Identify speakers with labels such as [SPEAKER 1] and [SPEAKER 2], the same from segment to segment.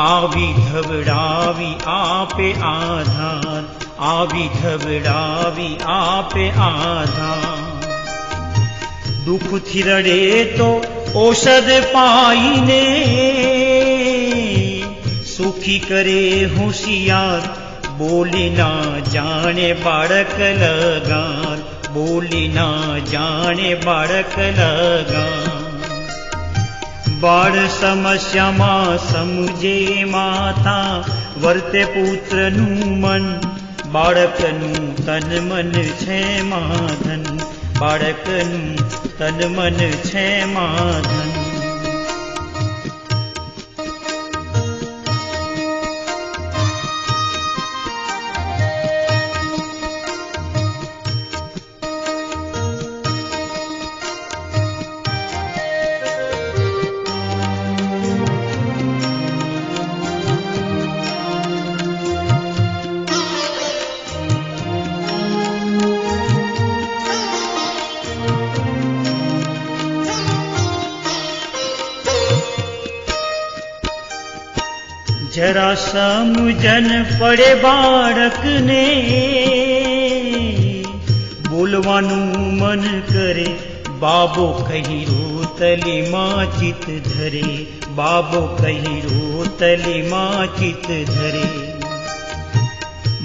[SPEAKER 1] आवी धवड़ावी आपे आधार आवी धवड़ावी आपे आधार दुख थी रड़े तो औषध पाईने। सुखी करे होशियार, बोली ना जाने बाड़क लगान। बोली ना जाने बाड़क लगान। બાળ સમસ્યામાં સમજે માતા વર્તે પુત્રનું મન બાળકનું તન મન છે માધન બાળકનું તન મન છે માધન જરા સમજન પડે બાળકને બોલવાનું મન કરે બાબો કહી રોતલીમાં ચિત ધરે બાબો કહી રોતલીમાં ચિત ધરે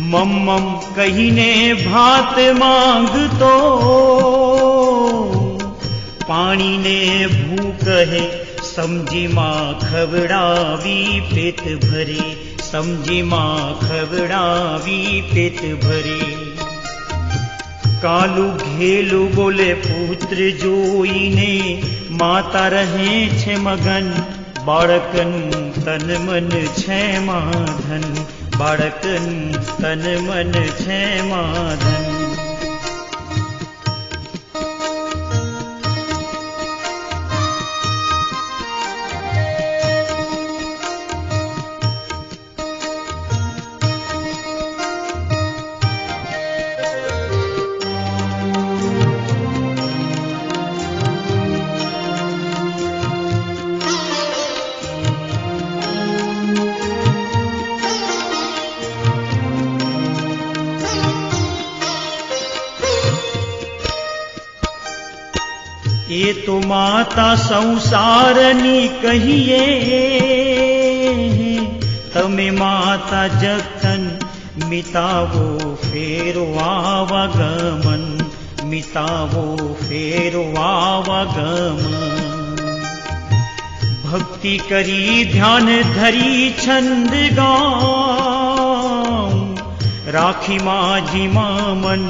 [SPEAKER 1] મમ્મમ કહીને ભાત માંગતો પાણીને ભૂ કહે बरा पेत भरि सम् मा पेत भरे। कालू घेलू बोले पुत्र जोने माता रहे छे मगन बालक तन मन छे माधन बालक तन मन छे माधन। એ તો માતા સંસારની કહીએ તમે માતા જતન મિતાવો ફેરો આવાગમન મિતાવો ફેરો આવાગમન ભક્તિ કરી ધ્યાન ધરી છંદ ગાઉં રાખી માજી મામન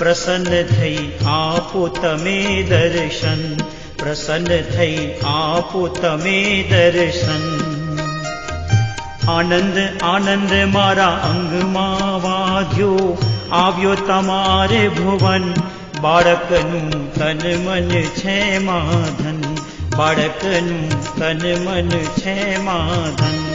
[SPEAKER 1] પ્રસન્ન થઈ આપો તમે દર્શન પ્રસન્ન થઈ આપો તમે દર્શન આનંદ આનંદ મારા અંગમાં વાગ્યો આવ્યો તમારે ભુવન બાળકનું તન મન છે માધન બાળકનું તન મન છે માધન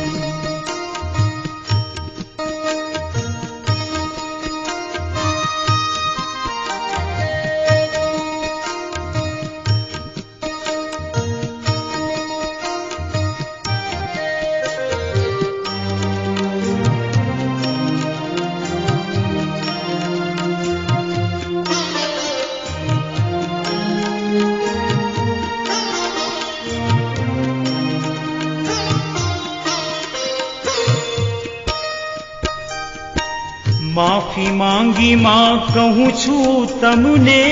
[SPEAKER 1] માફી માંગી માં કહું છું તમને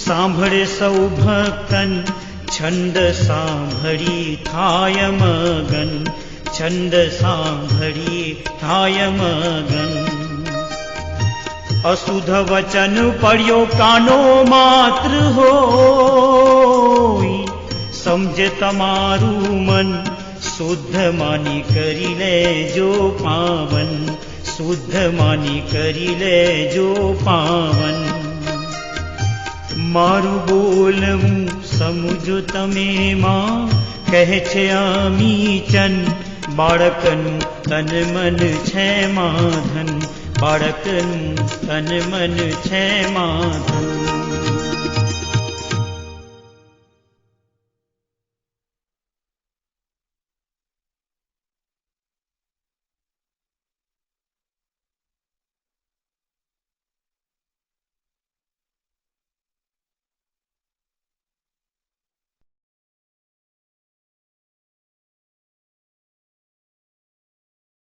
[SPEAKER 1] સાંભળે સૌ ભક્તન છંદ સાંભળી થાય મગન છંદ સાંભળી થાય મગન અશુદ્ધ વચન પડ્યો કાનો માત્ર હોય સમજે તમારું મન શુદ્ધ માની કરી લેજો પાવન શુદ્ધ માની કરી લેજો પાવન મારું બોલવું સમજો તમે માં કહે છે આમી ચન બાળકનું તન મન છે માધન બાળકનું તન મન છે માધન